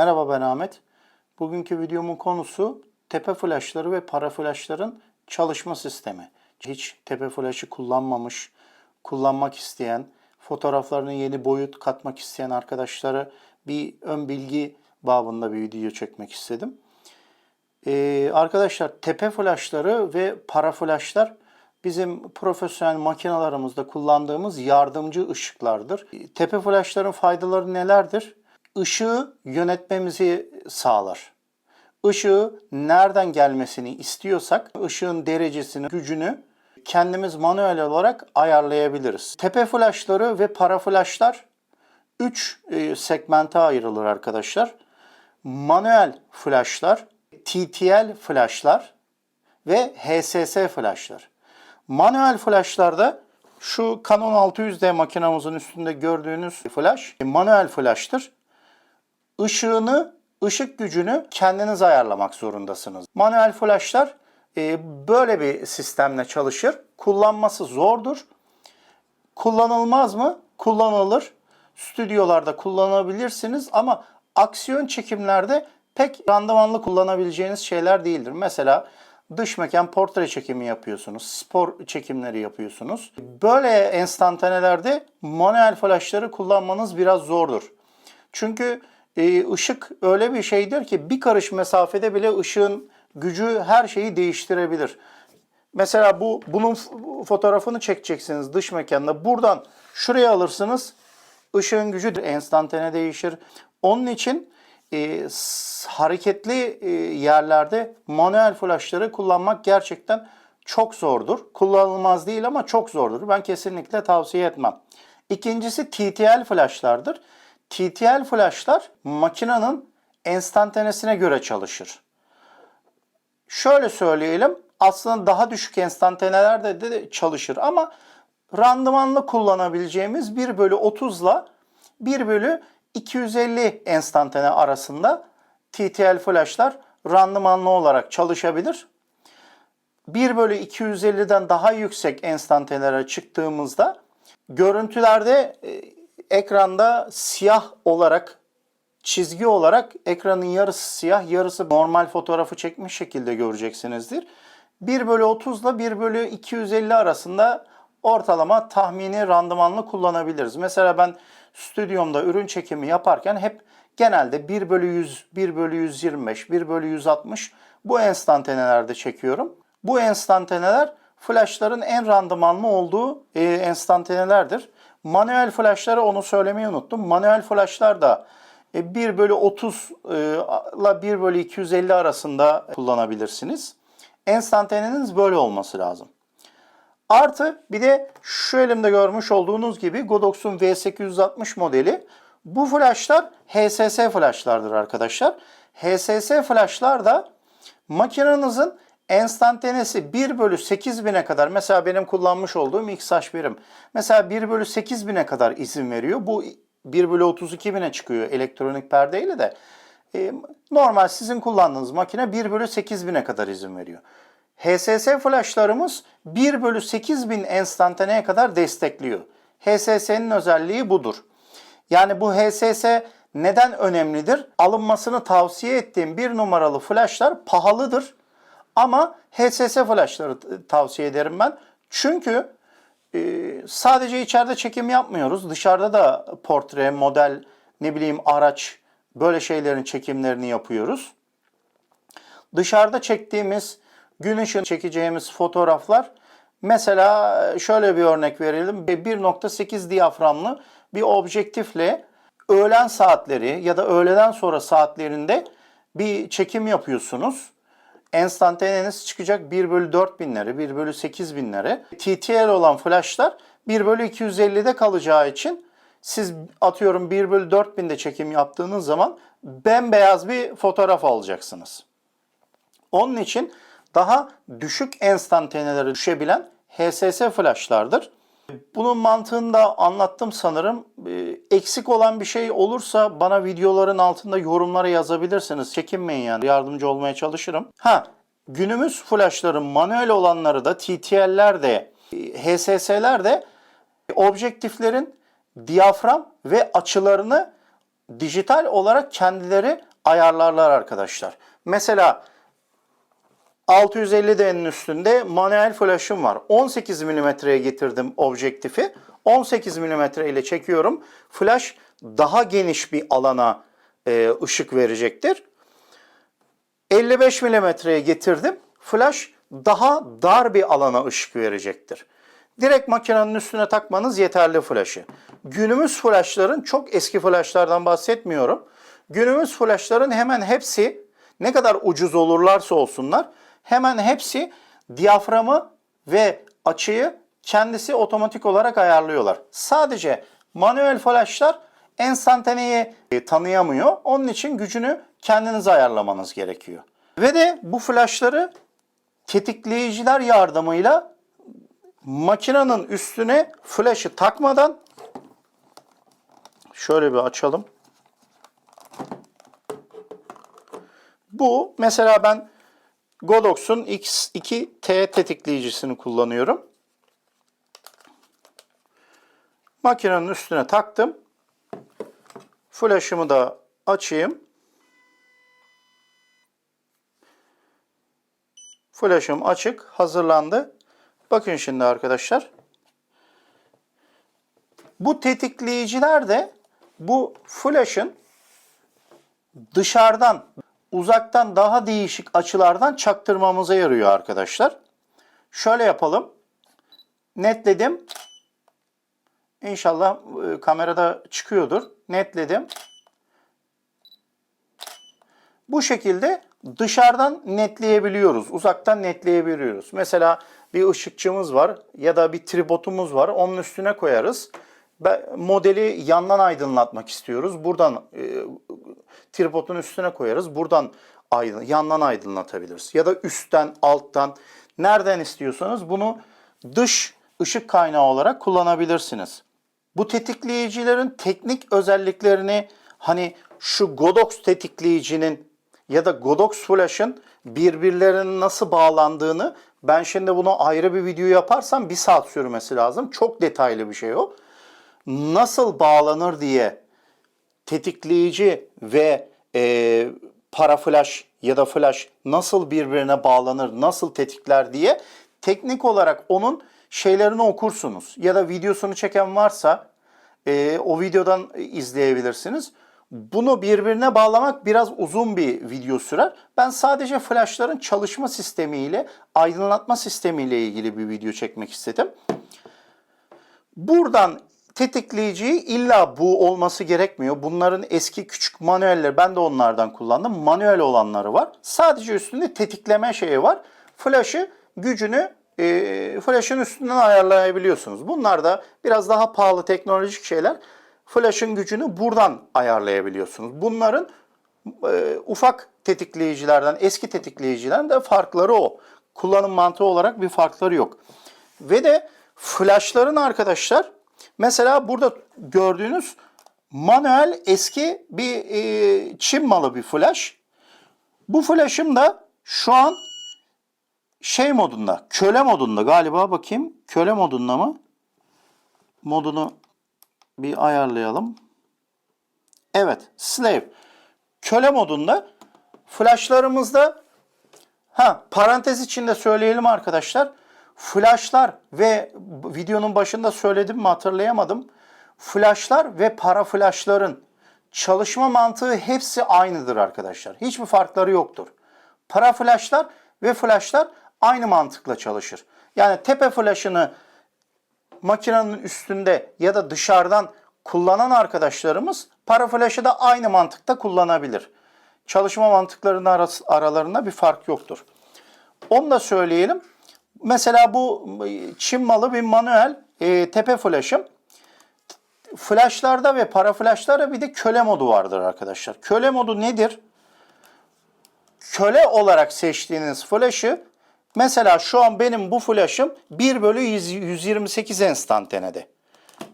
Merhaba ben Ahmet. Bugünkü videomun konusu tepe flaşları ve para flaşların çalışma sistemi. Hiç tepe flaşı kullanmamış, kullanmak isteyen, fotoğraflarına yeni boyut katmak isteyen arkadaşlara bir ön bilgi babında bir video çekmek istedim. Ee, arkadaşlar tepe flaşları ve para flaşlar bizim profesyonel makinalarımızda kullandığımız yardımcı ışıklardır. Tepe flaşların faydaları nelerdir? Işığı yönetmemizi sağlar. Işığı nereden gelmesini istiyorsak ışığın derecesini, gücünü kendimiz manuel olarak ayarlayabiliriz. Tepe flaşları ve para flaşlar 3 segmente ayrılır arkadaşlar. Manuel flaşlar, TTL flaşlar ve HSS flaşlar. Manuel flaşlarda şu Canon 600D makinamızın üstünde gördüğünüz flash manuel flash'tır. Işığını, ışık gücünü kendiniz ayarlamak zorundasınız. Manuel flashlar e, böyle bir sistemle çalışır. Kullanması zordur. Kullanılmaz mı? Kullanılır. Stüdyolarda kullanabilirsiniz ama aksiyon çekimlerde pek randımanlı kullanabileceğiniz şeyler değildir. Mesela dış mekan portre çekimi yapıyorsunuz, spor çekimleri yapıyorsunuz. Böyle enstantanelerde manuel flashları kullanmanız biraz zordur. Çünkü e, ışık öyle bir şeydir ki bir karış mesafede bile ışığın gücü her şeyi değiştirebilir. Mesela bu bunun fotoğrafını çekeceksiniz dış mekanda. Buradan şuraya alırsınız. Işığın gücü enstantane değişir. Onun için e, hareketli e, yerlerde manuel flashları kullanmak gerçekten çok zordur. Kullanılmaz değil ama çok zordur. Ben kesinlikle tavsiye etmem. İkincisi TTL flashlardır. TTL flashlar makinenin enstantanesine göre çalışır. Şöyle söyleyelim, aslında daha düşük enstantanelerde de çalışır ama randımanlı kullanabileceğimiz 1 bölü 30 ile 1 bölü 250 enstantane arasında TTL flashlar randımanlı olarak çalışabilir. 1 bölü 250'den daha yüksek enstantanelere çıktığımızda görüntülerde e, ekranda siyah olarak çizgi olarak ekranın yarısı siyah yarısı normal fotoğrafı çekmiş şekilde göreceksinizdir. 1 bölü 30 ile 1 bölü 250 arasında ortalama tahmini randımanlı kullanabiliriz. Mesela ben stüdyomda ürün çekimi yaparken hep genelde 1 bölü 100, 1 bölü 125, 1 bölü 160 bu enstantanelerde çekiyorum. Bu enstantaneler flashların en randımanlı olduğu e, enstantanelerdir. Manuel flashları onu söylemeyi unuttum. Manuel flashlar da 1 bölü 30 ile 1 bölü 250 arasında kullanabilirsiniz. Enstantaneniz böyle olması lazım. Artı bir de şu elimde görmüş olduğunuz gibi Godox'un V860 modeli. Bu flashlar HSS flashlardır arkadaşlar. HSS flashlar da makinenizin enstantanesi 1 bölü 8000'e kadar mesela benim kullanmış olduğum XH1'im. Mesela 1 bölü 8000'e kadar izin veriyor. Bu 1 bölü 32.000'e çıkıyor elektronik perdeyle de. E, normal sizin kullandığınız makine 1 bölü 8000'e kadar izin veriyor. HSS flashlarımız 1 bölü 8000 enstantaneye kadar destekliyor. HSS'nin özelliği budur. Yani bu HSS neden önemlidir? Alınmasını tavsiye ettiğim bir numaralı flashlar pahalıdır. Ama HSS flashları tavsiye ederim ben. Çünkü e, sadece içeride çekim yapmıyoruz. Dışarıda da portre, model, ne bileyim araç böyle şeylerin çekimlerini yapıyoruz. Dışarıda çektiğimiz gün ışığını çekeceğimiz fotoğraflar mesela şöyle bir örnek verelim. 1.8 diyaframlı bir objektifle öğlen saatleri ya da öğleden sonra saatlerinde bir çekim yapıyorsunuz. Enstantaneniz çıkacak 1 bölü 4 binleri, 1 bölü 8 binleri. TTL olan flashlar 1 bölü 250'de kalacağı için siz atıyorum 1 bölü 4 binde çekim yaptığınız zaman bembeyaz bir fotoğraf alacaksınız. Onun için daha düşük enstantanelere düşebilen HSS flashlardır. Bunun mantığını da anlattım sanırım. Ee, eksik olan bir şey olursa bana videoların altında yorumlara yazabilirsiniz. Çekinmeyin yani yardımcı olmaya çalışırım. Ha günümüz flashların manuel olanları da TTL'ler de HSS'ler de objektiflerin diyafram ve açılarını dijital olarak kendileri ayarlarlar arkadaşlar. Mesela 650D'nin üstünde manuel flash'ım var. 18 mm'ye getirdim objektifi. 18 mm ile çekiyorum. Flash daha geniş bir alana e, ışık verecektir. 55 mm'ye getirdim. Flash daha dar bir alana ışık verecektir. Direkt makinenin üstüne takmanız yeterli flash'ı. Günümüz flash'ların çok eski flash'lardan bahsetmiyorum. Günümüz flash'ların hemen hepsi ne kadar ucuz olurlarsa olsunlar hemen hepsi diyaframı ve açıyı kendisi otomatik olarak ayarlıyorlar. Sadece manuel flash'lar enstantaneyi e, tanıyamıyor. Onun için gücünü kendiniz ayarlamanız gerekiyor. Ve de bu flash'ları tetikleyiciler yardımıyla makinenin üstüne flash'ı takmadan şöyle bir açalım. Bu mesela ben Godox'un X2T tetikleyicisini kullanıyorum. Makinenin üstüne taktım. Flash'ımı da açayım. Flash'ım açık, hazırlandı. Bakın şimdi arkadaşlar. Bu tetikleyiciler de bu flash'ın dışarıdan, uzaktan daha değişik açılardan çaktırmamıza yarıyor arkadaşlar. Şöyle yapalım. Netledim. İnşallah e, kamerada çıkıyordur. Netledim. Bu şekilde dışarıdan netleyebiliyoruz. Uzaktan netleyebiliyoruz. Mesela bir ışıkçımız var ya da bir tripodumuz var. Onun üstüne koyarız. Modeli yandan aydınlatmak istiyoruz. Buradan e, tripodun üstüne koyarız. Buradan aydın, yandan aydınlatabiliriz. Ya da üstten, alttan, nereden istiyorsanız bunu dış ışık kaynağı olarak kullanabilirsiniz. Bu tetikleyicilerin teknik özelliklerini hani şu Godox tetikleyicinin ya da Godox Flash'ın birbirlerinin nasıl bağlandığını ben şimdi bunu ayrı bir video yaparsam bir saat sürmesi lazım. Çok detaylı bir şey o. Nasıl bağlanır diye tetikleyici ve e, para flash ya da flash nasıl birbirine bağlanır, nasıl tetikler diye teknik olarak onun şeylerini okursunuz. Ya da videosunu çeken varsa e, o videodan izleyebilirsiniz. Bunu birbirine bağlamak biraz uzun bir video sürer. Ben sadece flashların çalışma sistemiyle, aydınlatma sistemiyle ilgili bir video çekmek istedim. Buradan tetikleyiciyi illa bu olması gerekmiyor. Bunların eski küçük manueller, ben de onlardan kullandım. Manuel olanları var. Sadece üstünde tetikleme şeyi var. Flash'ı gücünü e, flash'ın üstünden ayarlayabiliyorsunuz. Bunlar da biraz daha pahalı teknolojik şeyler. Flash'ın gücünü buradan ayarlayabiliyorsunuz. Bunların e, ufak tetikleyicilerden, eski tetikleyicilerden de farkları o. Kullanım mantığı olarak bir farkları yok. Ve de flash'ların arkadaşlar mesela burada gördüğünüz manuel eski bir e, Çin malı bir flash. Bu flash'ım da şu an şey modunda, köle modunda galiba bakayım. Köle modunda mı? Modunu bir ayarlayalım. Evet, slave. Köle modunda flashlarımızda ha parantez içinde söyleyelim arkadaşlar. Flashlar ve videonun başında söyledim mi hatırlayamadım. Flashlar ve para flashların çalışma mantığı hepsi aynıdır arkadaşlar. Hiçbir farkları yoktur. Para flashlar ve flashlar aynı mantıkla çalışır. Yani tepe flashını makinenin üstünde ya da dışarıdan kullanan arkadaşlarımız para flaşı da aynı mantıkta kullanabilir. Çalışma mantıklarının aralarında bir fark yoktur. Onu da söyleyelim. Mesela bu Çin malı bir manuel e, tepe flash'ım. Flash'larda ve para flash'larda bir de köle modu vardır arkadaşlar. Köle modu nedir? Köle olarak seçtiğiniz flash'ı Mesela şu an benim bu flash'ım 1 bölü 128 enstantanede.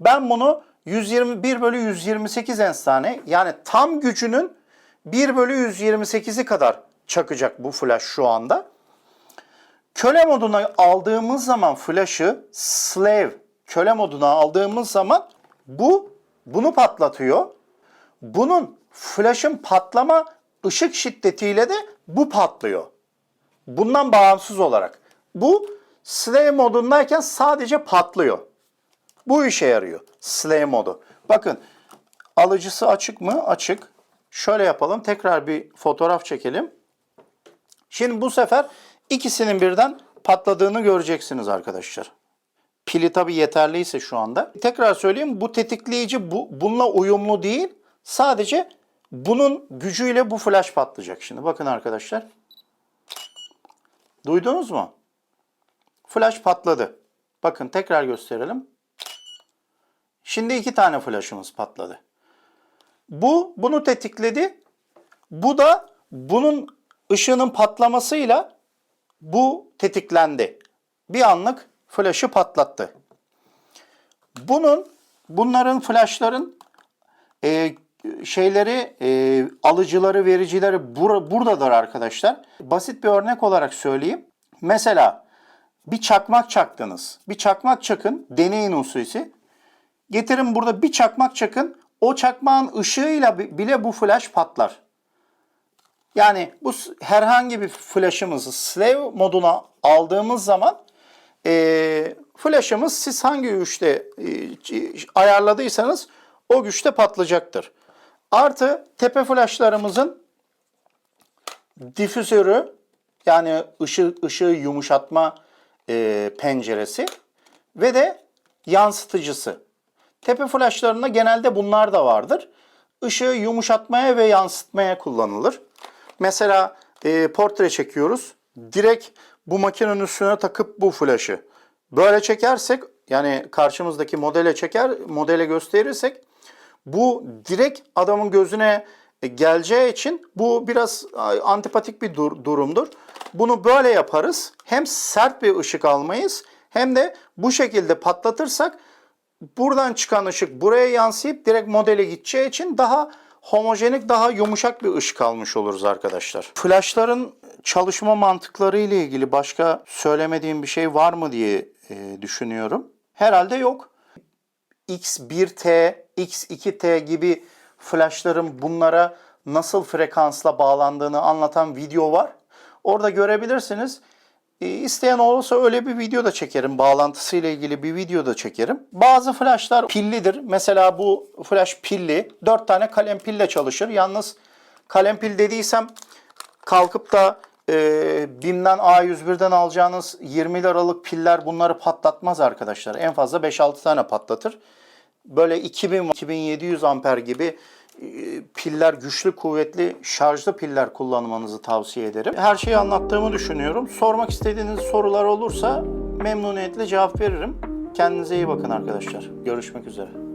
Ben bunu 121 bölü 128 enstane yani tam gücünün 1 bölü 128'i kadar çakacak bu flash şu anda. Köle moduna aldığımız zaman flash'ı slave köle moduna aldığımız zaman bu bunu patlatıyor. Bunun flash'ın patlama ışık şiddetiyle de bu patlıyor. Bundan bağımsız olarak. Bu slave modundayken sadece patlıyor. Bu işe yarıyor. Slave modu. Bakın alıcısı açık mı? Açık. Şöyle yapalım. Tekrar bir fotoğraf çekelim. Şimdi bu sefer ikisinin birden patladığını göreceksiniz arkadaşlar. Pili tabi yeterliyse şu anda. Tekrar söyleyeyim bu tetikleyici bu, bununla uyumlu değil. Sadece bunun gücüyle bu flash patlayacak şimdi. Bakın arkadaşlar. Duydunuz mu? Flash patladı. Bakın tekrar gösterelim. Şimdi iki tane flash'ımız patladı. Bu bunu tetikledi. Bu da bunun ışığının patlamasıyla bu tetiklendi. Bir anlık flash'ı patlattı. Bunun bunların flash'ların e, şeyleri e, alıcıları vericileri bur- buradadır arkadaşlar. Basit bir örnek olarak söyleyeyim. Mesela bir çakmak çaktınız. Bir çakmak çakın. Deneyin usulü. Getirin burada bir çakmak çakın. O çakmağın ışığıyla bi- bile bu flash patlar. Yani bu herhangi bir flash'ımızı slave moduna aldığımız zaman e, flash'ımız siz hangi güçte e, ayarladıysanız o güçte patlayacaktır. Artı tepe flash'larımızın difüzörü yani ışığı, ışığı yumuşatma e, penceresi ve de yansıtıcısı. Tepe flashlarında genelde bunlar da vardır. Işığı yumuşatmaya ve yansıtmaya kullanılır. Mesela e, portre çekiyoruz. Direkt bu makinenin üstüne takıp bu flaşı böyle çekersek yani karşımızdaki modele çeker, modele gösterirsek bu direkt adamın gözüne e, geleceği için bu biraz antipatik bir dur- durumdur. Bunu böyle yaparız. Hem sert bir ışık almayız hem de bu şekilde patlatırsak buradan çıkan ışık buraya yansıyıp direkt modele gideceği için daha homojenik, daha yumuşak bir ışık almış oluruz arkadaşlar. Flashların çalışma mantıkları ile ilgili başka söylemediğim bir şey var mı diye e, düşünüyorum. Herhalde yok. X1T, X2T gibi flashların bunlara nasıl frekansla bağlandığını anlatan video var. Orada görebilirsiniz. E, İsteyen olursa öyle bir video da çekerim. Bağlantısıyla ilgili bir video da çekerim. Bazı flashlar pillidir. Mesela bu flash pilli. 4 tane kalem pille çalışır. Yalnız kalem pil dediysem kalkıp da e, BİM'den A101'den alacağınız 20 liralık piller bunları patlatmaz arkadaşlar. En fazla 5-6 tane patlatır. Böyle 2000-2700 amper gibi e, piller, güçlü, kuvvetli, şarjlı piller kullanmanızı tavsiye ederim. Her şeyi anlattığımı düşünüyorum. Sormak istediğiniz sorular olursa memnuniyetle cevap veririm. Kendinize iyi bakın arkadaşlar. Görüşmek üzere.